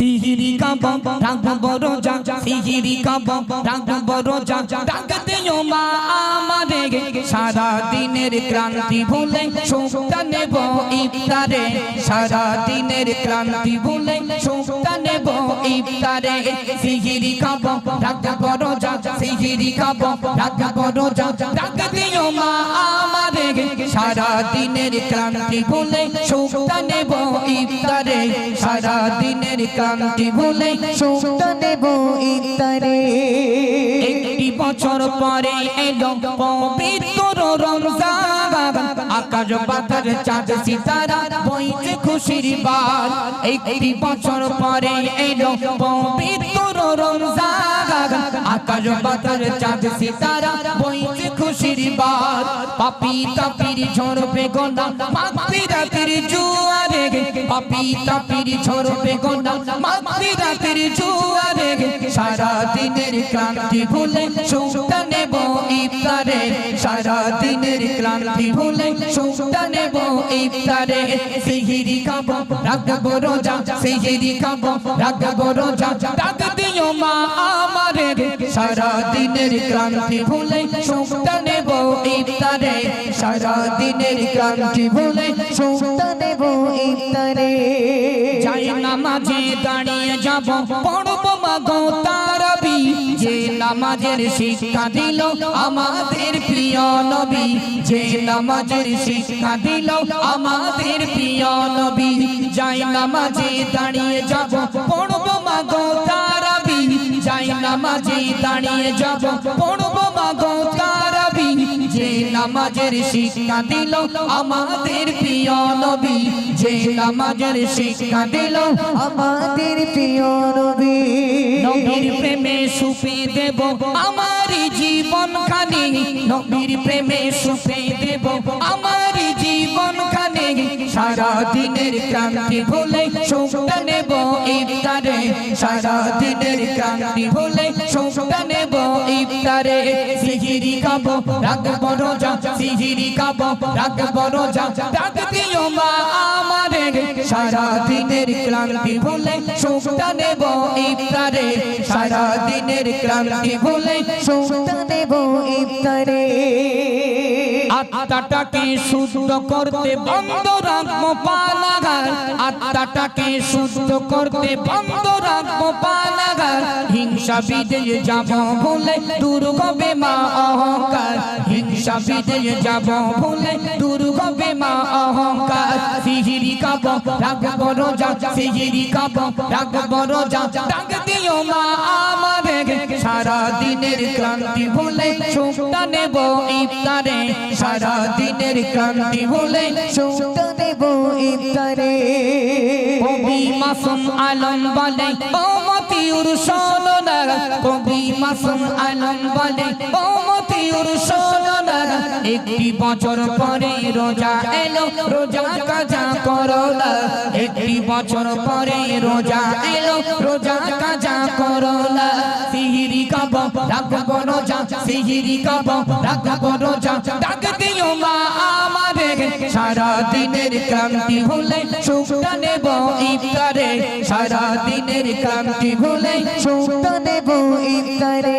সিহিরি কাবা রাখব রোজা সিহিরি কাবা রাখব রোজা ডাক দিও মা আমারে সারা দিনের ক্লান্তি ভুলে সুখটা নেব ইফতারে সারা দিনের ক্লান্তি ভুলে সুখটা নেব ইফতারে সিহিরি কাবা রাখব রোজা সিহিরি কাবা রাখব রোজা ডাক দিও মা আমারে সারা দিনের ক্লান্তি ভুলে সুখটা নেব ইফতারে। সারা দিনের ক্লান্তি ভুলে সুখটা নেব ইফতারে। একটি বছর পরে এলো পবিত্র রমজান। আকাশ পাতার চাঁদ, সিতারা, বইছে খুশির বার। একটি বছর পরে এলো পবিত্র আকাশ পাতার চাঁদ সিতারা, বইছে খুশির বার। পাপি তাপির ঝরবে গোনা মাগফি রাতের জুয়ারে পাপি তাপির ঝরবে গোনা মাগফি রাতের জুয়ারে সারা দিনের ক্লান্তি ভুলে নেব ইফতারে সারা দিনের ক্লান্তি ভুলে সুখটা নেব ইফতারে। সিহিরি খাব, রাখব রোজা, সিহিরি খাব, রাখব রোজা। ডাক দিও মা আমারে সারা দিনের ক্লান্তি ভুলে সুখটা নেব ইফতারে। সারা দিনের ক্লান্তি ভুলে সুখটা নেব ইফতারে। যাই নামাজে দাঁড়িয়ে যাব, পড়ব মাগো তারাবি যে নামাজের শিক্ষা দিল আমাদের প্রিয় নবী। যে নামাজের শিক্ষা দিল আমাদের প্রিয় নবী। যাই নামাজে দাঁড়িয়ে যাব, পড়ব মাগো তারাবি। যাই নামাজে দাঁড়িয়ে যাব, পড়ব মাগো তারাবি। যে নামাজের শিক্ষা দিল আমাদের প্রিয় নবী। যে নামাজের শিক্ষা দিল আমাদের প্রিয় নবী। নবীর প্রেমে সুপে দেব আমার জীবন খানি নবীর প্রেমে সুপে দেব আমার সারা দিনের ক্রান্তি ভুলে সুখটা নেব ইফতারে। সারা ক্রান্তি ভুলে সুখটা নেব ইফতারে। সিহিরি খাব রাখব রোজা সিহিরি খাব রাখব রোজা ডাক দিও মা আমারে। সারা ক্লান্তি ভুলে সুখটা নেব ইফতারে। সারা ক্লান্তি ভুলে সুখটা নেব ইফতারে। আত্মাটাকে শুদ্ধ করতে বন্ধ রাখব আত্মাটাকে শুদ্ধ করতে বন্ধ রাখব পানাগার হিংসা বিজয়ে যাব ভুলে দূর মা অহংকার। হিংসা বিজয়ে যাব ভুলে দূর মা অহংকার। সিহিরি কাব রাখব রোজা। সিহিরি কাব রাখব রোজা। ডাক দিও মা আমারে। সারা দিনের ক্লান্তি ভুলে সুখটা নেব ইফতারে। সারা দিনের ক্লান্তি ভুলে সুখটা নেব ইফতারে কবি মাসুম আলম বলে, ও মতিউর না কবি মাসুম আলম বলে, ও মতিউর না একটি বছর পরে রোজা এলো, রোজা কাজা করো না একটি বছর পরে রোজা এলো, রোজা কাজা করো সিহিরি কাব, রাখব রোজা, সিহিরি কাব, রাখব রোজা। ডাক সারা দিনের ক্রান্তি ভুলে সুখটা নেব ইফতারে। সারা দিনের ক্রান্তি ভুলে সুখটা নেব ইফতারে।